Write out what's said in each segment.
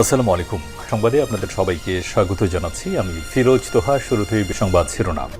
আসসালামু আলাইকুম সংবাদে আপনাদের সবাইকে স্বাগত জানাচ্ছি। আমি ফিরোজ তোহা, শুরুতেই সংবাদ শিরোনাম।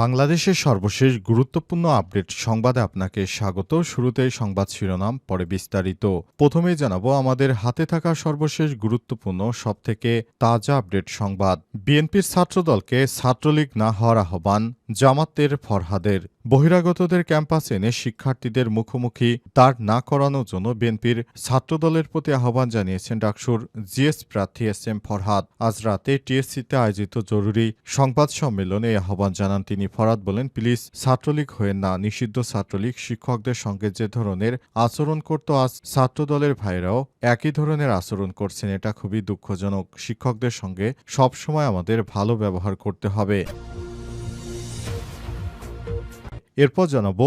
বাংলাদেশের সর্বশেষ গুরুত্বপূর্ণ আপডেট সংবাদে আপনাকে স্বাগত। শুরুতেই সংবাদ শিরোনাম, পরে বিস্তারিত। প্রথমেই জানাব, আমাদের হাতে থাকা সর্বশেষ গুরুত্বপূর্ণ, সবথেকে তাজা আপডেট সংবাদ। বিএনপির ছাত্রদলকে ছাত্রলীগ না হওয়ার আহ্বান জামাতের ফরহাদের। বহিরাগতদের ক্যাম্পাসে এনে শিক্ষার্থীদের মুখোমুখি দাঁড় না করানোর জন্য বিএনপির ছাত্রদলের প্রতি আহ্বান জানিয়েছেন ডাকসুর জিএস প্রার্থী এস এম ফরহাদ। আজ রাতে টিএসসিতে আয়োজিত জরুরি সংবাদ সম্মেলনে এই আহ্বান জানান তিনি। ফরহাদ বলেন প্লিজ ছাত্রলীগ হয়ে না, নিষিদ্ধ ছাত্রলীগ। শিক্ষকদের সঙ্গে যে ধরনের আচরণ করত আজ ছাত্রদলের ভাইরাও একই ধরনের আচরণ করছেন। এটা খুবই দুঃখজনক। শিক্ষকদের সঙ্গে সবসময় আমাদের ভালো ব্যবহার করতে হবে। এরপর জানাব,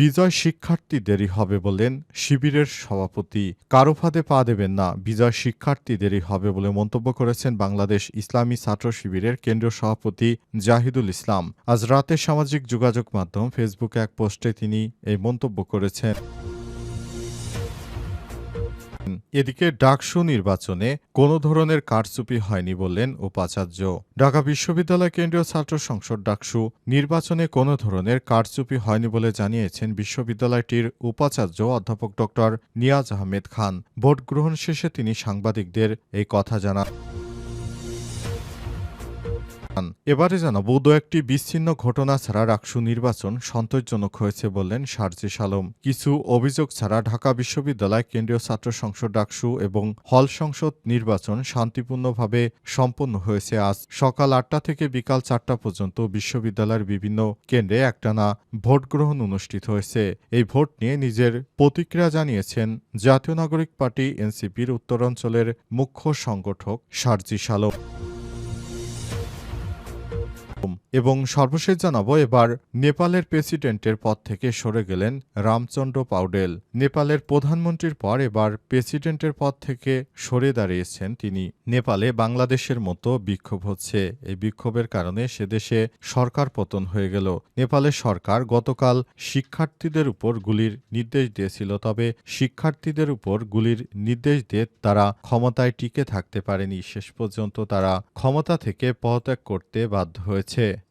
বিজয় শিক্ষার্থী দেরি হবে বলেন শিবিরের সভাপতি। কারও ফাঁদে পা দেবেন না, বিজয় শিক্ষার্থী দেরি হবে বলে মন্তব্য করেছেন বাংলাদেশ ইসলামী ছাত্র শিবিরের কেন্দ্রীয় সভাপতি জাহিদুল ইসলাম। আজ রাতে সামাজিক যোগাযোগ মাধ্যম ফেসবুকে এক পোস্টে তিনি এই মন্তব্য করেছেন। এদিকে ডাকসু নির্বাচনে কোনো ধরনের কারচুপি হয়নি বললেন উপাচার্য। ঢাকা বিশ্ববিদ্যালয় কেন্দ্রীয় ছাত্র সংসদ ডাকসু নির্বাচনে কোনো ধরনের কারচুপি হয়নি বলে জানিয়েছেন বিশ্ববিদ্যালয়টির উপাচার্য অধ্যাপক ড নিয়াজ আহমেদ খান। ভোট গ্রহণ শেষে তিনি সাংবাদিকদের এই কথা জানান। এবারে জানাব দু একটি বিচ্ছিন্ন ঘটনা ছাড়া ডাকসু নির্বাচন সন্তোষজনক হয়েছে বললেন সার্জিস আলম কিছু অভিযোগ ছাড়া ঢাকা বিশ্ববিদ্যালয় কেন্দ্রীয় ছাত্র সংসদ ডাকসু এবং হল সংসদ নির্বাচন শান্তিপূর্ণভাবে সম্পন্ন হয়েছে আজ সকাল আটটা থেকে বিকাল চারটা পর্যন্ত বিশ্ববিদ্যালয়ের বিভিন্ন কেন্দ্রে একটানা ভোট গ্রহণ অনুষ্ঠিত হয়েছে। এই ভোট নিয়ে নিজের প্রতিক্রিয়া জানিয়েছেন জাতীয় নাগরিক পার্টি এনসিপির উত্তরাঞ্চলের মুখ্য সংগঠক সার্জিস আলম Boom. এবং সর্বশেষ জানাব, এবার নেপালের প্রেসিডেন্টের পদ থেকে সরে গেলেন রামচন্দ্র পাউডেল। নেপালের প্রধানমন্ত্রীর পর এবার প্রেসিডেন্টের পদ থেকে সরে দাঁড়িয়েছেন তিনি। নেপালে বাংলাদেশের মতো বিক্ষোভ হচ্ছে। এই বিক্ষোভের কারণে সে দেশে সরকার পতন হয়ে গেল। নেপালের সরকার গতকাল শিক্ষার্থীদের উপর গুলির নির্দেশ দিয়েছিল, তবে শিক্ষার্থীদের উপর গুলির নির্দেশ দিয়ে তারা ক্ষমতায় টিকে থাকতে পারেনি। শেষ পর্যন্ত তারা ক্ষমতা থেকে পদত্যাগ করতে বাধ্য হয়েছে।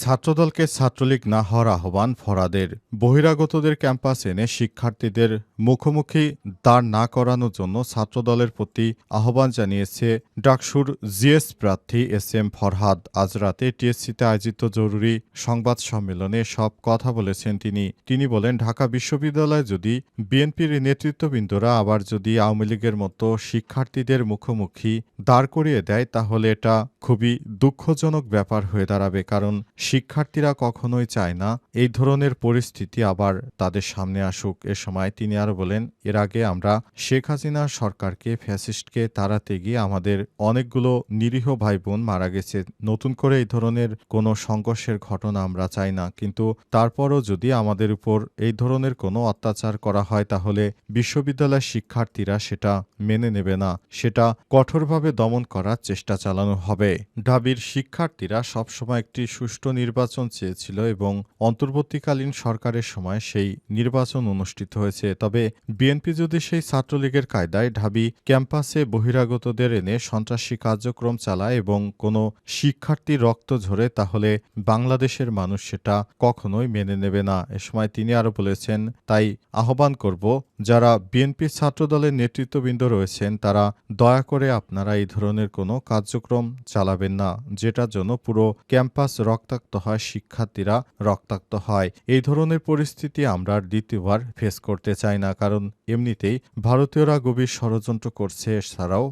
ছাত্রদলকে ছাত্রলীগ না হওয়ার আহ্বান ফরাদের। বহিরাগতদের ক্যাম্পাস এনে শিক্ষার্থীদের মুখোমুখি দাঁড় না করানোর জন্য ছাত্রদলের প্রতি আহ্বান জানিয়েছে ডাকসুর জিএস প্রার্থী এস এম ফরহাদ। আজ রাতে টিএসসিতে আয়োজিত জরুরি সংবাদ সম্মেলনে সব কথা বলেছেন তিনি। তিনি বলেন, ঢাকা বিশ্ববিদ্যালয়ে যদি বিএনপির নেতৃত্ববৃন্দরা আবার যদি আওয়ামী লীগের মতো শিক্ষার্থীদের মুখোমুখি দাঁড় করিয়ে দেয়, তাহলে এটা খুবই দুঃখজনক ব্যাপার হয়ে দাঁড়াবে। কারণ শিক্ষার্থীরা কখনোই চায় না এই ধরনের পরিস্থিতি আবার তাদের সামনে আসুক। এ সময় তিনি আরও বলেন, এর আগে আমরা শেখ হাসিনা সরকারকে, ফ্যাসিস্টকে তাড়াতে গিয়ে আমাদের অনেকগুলো নিরীহ ভাই বোন মারা গেছে। নতুন করে এই ধরনের কোনো সংঘর্ষের ঘটনা আমরা চাই না। কিন্তু তারপরও যদি আমাদের উপর এই ধরনের কোনো অত্যাচার করা হয়, তাহলে বিশ্ববিদ্যালয়ের শিক্ষার্থীরা সেটা মেনে নেবে না। সেটা কঠোরভাবে দমন করার চেষ্টা চালানো হবে। ঢাবির শিক্ষার্থীরা সবসময় একটি সুষ্ঠু নির্বাচন চেয়েছিল এবং অন্তর্বর্তীকালীন সরকারের সময় সেই নির্বাচন অনুষ্ঠিত হয়েছে। তবে বিএনপি যদি সেই ছাত্রলীগের কায়দায় ঢাবি ক্যাম্পাসে বহিরাগতদের এনে সন্ত্রাসী কার্যক্রম চালায় এবং কোনো শিক্ষার্থী রক্ত ঝরে, তাহলে বাংলাদেশের মানুষ সেটা কখনোই মেনে নেবে না। এ সময় তিনি আরও বলেছেন, তাই আহ্বান করব, যারা বিএনপি ছাত্রদলের নেতৃত্ববৃন্দ রয়েছেন, তারা দয়া করে আপনারা এই ধরনের কোনো কার্যক্রম চালাবেন না। যেটার জন্য পুরো ক্যাম্পাস রক্তাক্ত হয়, শিক্ষার্থীরা রক্তাক্ত হয়। এই ধরনের পরিস্থিতি আমরা আর দ্বিতীয়বার ফেস করতে চাই না, কারণ এমনিতেই ভারতীয়রা গভীর ষড়যন্ত্র করছে। এছাড়াও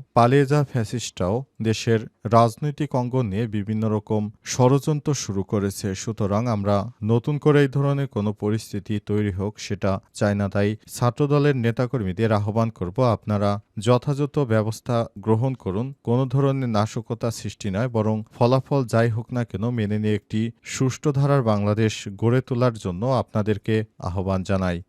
যাওয়া ফ্যাসিস্টরাও দেশের রাজনৈতিক অঙ্গন বিভিন্ন রকম ষড়যন্ত্র শুরু করেছে। সুতরাং আমরা নতুন করে এই ধরনের কোনো পরিস্থিতি তৈরি হোক, সেটা চাই না। তাই ছাত্রদলের নেতাকর্মীদের আহ্বান করব, আপনারা যথাযথ ব্যবস্থা গ্রহণ করুন। কোনো ধরনের নাশকতা সৃষ্টি নয়, বরং ফলাফল যাই হোক না কেন, মেনে নিয়ে একটি সুষ্ঠু ধারার বাংলাদেশ গড়ে তোলার জন্য আপনাদেরকে আহ্বান জানাই।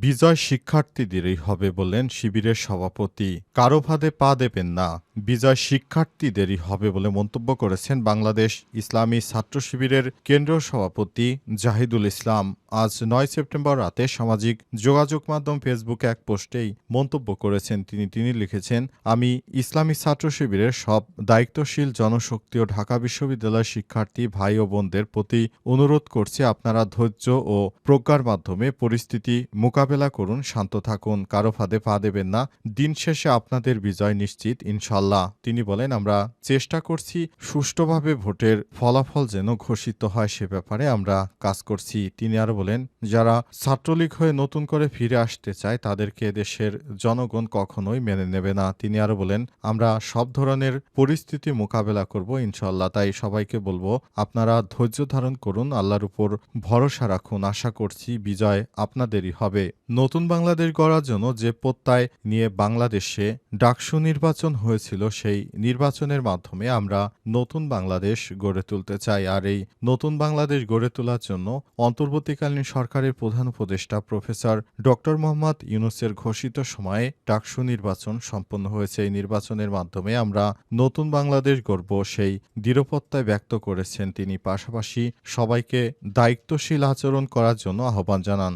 বিজয় শিক্ষার্থীদেরই হবে বলেন শিবিরের সভাপতি। কারও ফাঁদে পা দেবেন না, বিজয় শিক্ষার্থীদেরই হবে বলে মন্তব্য করেছেন বাংলাদেশ ইসলামী ছাত্র শিবিরের কেন্দ্রীয় সভাপতি জাহিদুল ইসলাম। আজ নয় সেপ্টেম্বর রাতে সামাজিক যোগাযোগ মাধ্যম ফেসবুকে এক পোস্টেই মন্তব্য করেছেন তিনি। তিনি লিখেছেন, আমি ইসলামী ছাত্র শিবিরের সব দায়িত্বশীল জনশক্তি ও ঢাকা বিশ্ববিদ্যালয়ের শিক্ষার্থী ভাই ও বোনদের প্রতি অনুরোধ করছি আপনারা ধৈর্য ও প্রজ্ঞার মাধ্যমে পরিস্থিতি মোকাবেলা করুন, শান্ত থাকুন, কারও ফাঁদে পা দেবেন না। দিন শেষে আপনাদের বিজয় নিশ্চিত ইনশাল্লাহ তিনি বলেন, আমরা চেষ্টা করছি সুষ্ঠুভাবে ভোটের ফলাফল যেন ঘোষিত হয় সে ব্যাপারে আমরা কাজ করছি। তিনি আরও বলেন, যারা ছাত্রলীগ হয়ে নতুন করে ফিরে আসতে চায়, তাদেরকে দেশের জনগণ কখনোই মেনে নেবে না। তিনি আরও বলেন, আমরা সব ধরনের পরিস্থিতি মোকাবেলা করব ইনশাল্লাহ তাই সবাইকে বলব, আপনারা ধৈর্য ধারণ করুন, আল্লাহর উপর ভরসা রাখুন। আশা করছি বিজয় আপনাদেরই হবে। নতুন বাংলাদেশ গড়ার জন্য যে প্রত্যয় নিয়ে বাংলাদেশে ডাকসু নির্বাচন হয়েছিল, সেই নির্বাচনের মাধ্যমে আমরা নতুন বাংলাদেশ গড়ে তুলতে চাই। আর এই নতুন বাংলাদেশ গড়ে তোলার জন্য অন্তর্বর্তীকালীন সরকারের প্রধান উপদেষ্টা প্রফেসর ডক্টর মোহাম্মদ ইউনুসের ঘোষিত সময়ে ডাকসু নির্বাচন সম্পন্ন হয়েছে। এই নির্বাচনের মাধ্যমে আমরা নতুন বাংলাদেশ গড়ব, সেই দৃঢ়প্রত্যয় ব্যক্ত করেছেন তিনি। পাশাপাশি সবাইকে দায়িত্বশীল আচরণ করার জন্য আহ্বান জানান।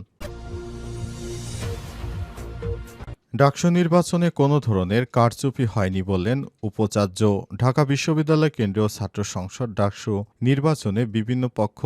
ডাকসু নির্বাচনে কোনো ধরনের কারচুপি হয়নি বললেন উপাচার্য। ঢাকা বিশ্ববিদ্যালয় কেন্দ্রীয় ছাত্র সংসদ ডাকসু নির্বাচনে বিভিন্ন পক্ষ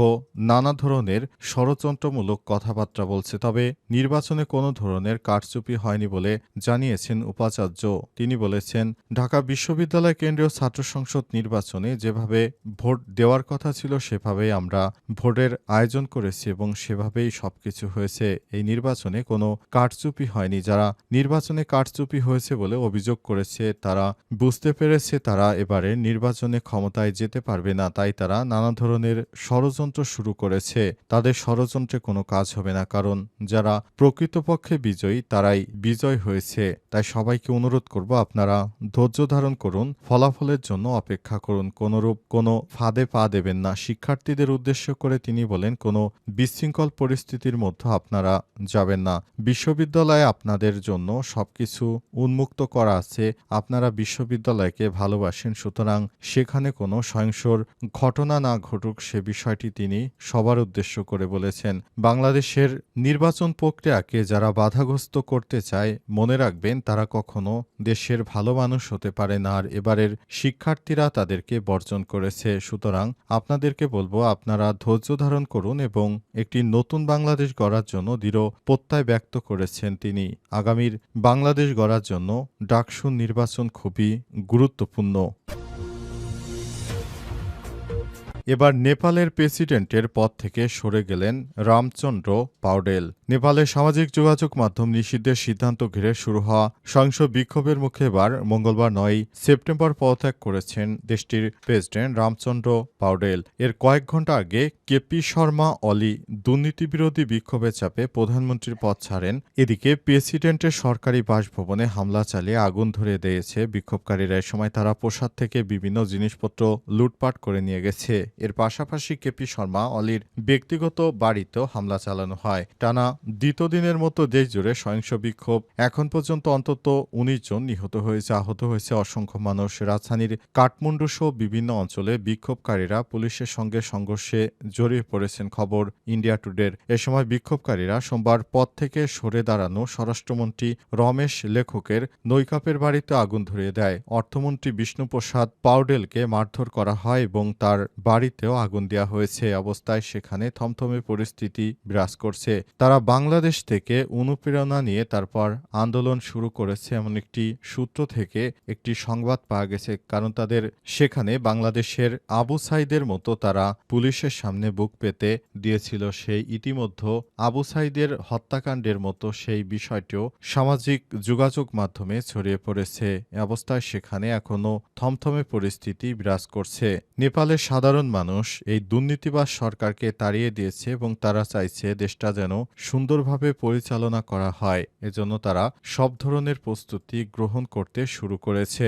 নানা ধরনের ষড়যন্ত্রমূলক কথাবার্তা বলছে, তবে নির্বাচনে কোনো ধরনের কারচুপি হয়নি বলে জানিয়েছেন উপাচার্য। তিনি বলেছেন, ঢাকা বিশ্ববিদ্যালয় কেন্দ্রীয় ছাত্র সংসদ নির্বাচনে যেভাবে ভোট দেওয়ার কথা ছিল সেভাবেই আমরা ভোটের আয়োজন করেছি এবং সেভাবেই সবকিছু হয়েছে। এই নির্বাচনে কোনো কারচুপি হয়নি। যারা নির্বাচনে কারচুপি হয়েছে বলে অভিযোগ করেছে তারা। বুঝতে পেরেছে তারা এবারে নির্বাচনে ক্ষমতায় যেতে পারবে না, তাই তারা নানা ধরনের ষড়যন্ত্র শুরু করেছে। তাদের ষড়যন্ত্রে কোনো কাজ হবে না, কারণ যারা প্রকৃতপক্ষে বিজয়ী, তারাই বিজয় হয়েছে। তাই সবাইকে অনুরোধ করব আপনারা ধৈর্য ধারণ করুন, ফলাফলের জন্য অপেক্ষা করুন। কোনোরূপ কোনো ফাঁদে পা দেবেন না। শিক্ষার্থীদের উদ্দেশ্য করে তিনি বলেন, কোনো বিশৃঙ্খল পরিস্থিতির মধ্যে আপনারা যাবেন না। বিশ্ববিদ্যালয়ে আপনাদের জন্য সবকিছু উন্মুক্ত করা আছে, আপনারা বিশ্ববিদ্যালয়কে ভালোবাসেন। সুতরাং সেখানে কোনো সহিংসর ঘটনা না ঘটুক, সে বিষয়টি তিনি সবার উদ্দেশ্য করে বলেছেন। বাংলাদেশের নির্বাচন প্রক্রিয়াকে যারা বাধাগ্রস্ত করতে চায়, মনে রাখবেন তারা কখনো দেশের ভালো মানুষ হতে পারে না, আর এবারের শিক্ষার্থীরা তাদেরকে বর্জন করেছে। সুতরাং আপনাদেরকে বলব, আপনারা ধৈর্য ধারণ করুন এবং একটি নতুন বাংলাদেশ গড়ার জন্য দৃঢ় প্রত্যয় ব্যক্ত করেছেন তিনি। আগামীর বাংলাদেশ গড়ার জন্য ডাকসু নির্বাচন খুবই গুরুত্বপূর্ণ। এবার নেপালের প্রেসিডেন্টের পদ থেকে সরে গেলেন রামচন্দ্র পাউডেল। নেপালের সামাজিক যোগাযোগ মাধ্যম নিষিদ্ধের সিদ্ধান্ত ঘিরে শুরু হওয়া সংসদ বিক্ষোভের মুখে এবার মঙ্গলবার নয় সেপ্টেম্বর পদত্যাগ করেছেন দেশটির প্রেসিডেন্ট রামচন্দ্র পাউডেল। এর কয়েক ঘণ্টা আগে কেপি শর্মা, অলি দুর্নীতিবিরোধী বিক্ষোভের চাপে প্রধানমন্ত্রীর পদ ছাড়েন। এদিকে প্রেসিডেন্টের সরকারি বাসভবনে হামলা চালিয়ে আগুন ধরে দিয়েছে বিক্ষোভকারীরা। সময় তারা প্রসাদ থেকে বিভিন্ন জিনিসপত্র লুটপাট করে নিয়ে গেছে। এর পাশাপাশি কেপি শর্মা, অলির ব্যক্তিগত বাড়িতেও হামলা চালানো হয়। টানা দ্বিতীয় দিনের মতো দেশ জুড়ে সহিংস বিক্ষোভ। এখন পর্যন্ত অন্তত উনিশ জন নিহত হয়েছে, আহত হয়েছে অসংখ্য মানুষ। রাজধানীর কাঠমান্ডু সহ বিভিন্ন অঞ্চলে বিক্ষোভকারীরা পুলিশের সঙ্গে সংঘর্ষে জড়িয়ে পড়েছেন খবর ইন্ডিয়া টুডের। এ সময় বিক্ষোভকারীরা সোমবার পথ থেকে সরে দাঁড়ানো স্বরাষ্ট্রমন্ত্রী রমেশ লেখকের নৈকাপের বাড়িতে আগুন ধরিয়ে দেয়। অর্থমন্ত্রী বিষ্ণুপ্রসাদ পাউডেলকে মারধর করা হয় এবং তার বাড়ি বাড়িতেও আগুন দেওয়া হয়েছে। অবস্থায় সেখানে থমথমে পরিস্থিতি বিরাজ করছে। তারা বাংলাদেশ থেকে অনুপ্রেরণা নিয়ে তারপর আন্দোলন শুরু করেছে এমন একটি সূত্র থেকে একটি সংবাদ পাওয়া গেছে। কারণ তাদের সেখানে বাংলাদেশের আবু সাইদের মতো তারা পুলিশের সামনে বুক পেতে দিয়েছিল। সেই ইতিমধ্যে আবু সাইদের হত্যাকাণ্ডের মতো সেই বিষয়টিও সামাজিক যোগাযোগ মাধ্যমে ছড়িয়ে পড়েছে। অবস্থায় সেখানে এখনও থমথমে পরিস্থিতি বিরাজ করছে। নেপালের সাধারণ মানুষ এই দুর্নীতিবাজ সরকারকে তাড়িয়ে দিয়েছে এবং তারা চাইছে দেশটা যেন সুন্দরভাবে পরিচালনা করা হয়। এজন্য তারা সব ধরনের প্রস্তুতি গ্রহণ করতে শুরু করেছে।